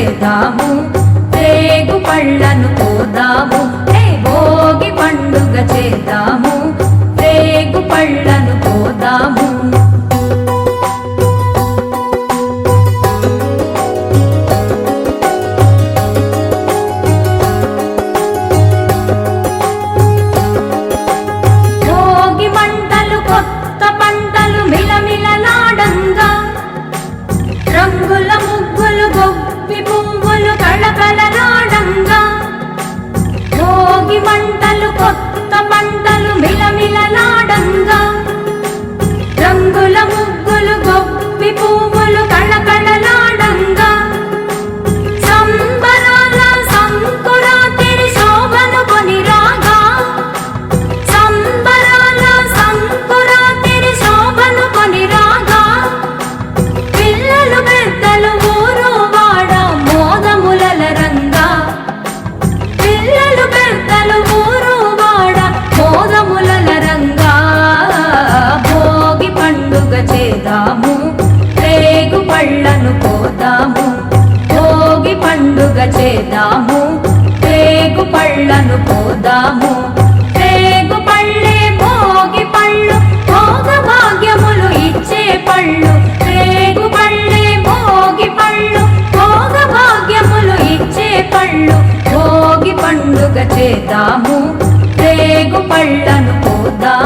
పండుగ చేద్దాము. రేగు పళ్ళను పోదాము చేద్దాము. పేగు పళ్ళను పోదాము. పేగు పళ్ళే భోగి పళ్ళు భోగ భాగ్యములు ఇచ్చే పళ్ళు. పేగు పళ్ళే భోగి పళ్ళు భోగ భాగ్యములు ఇచ్చే పళ్ళు. భోగి పండుగ చేద్దాము. పేగు పళ్ళను పోదాము.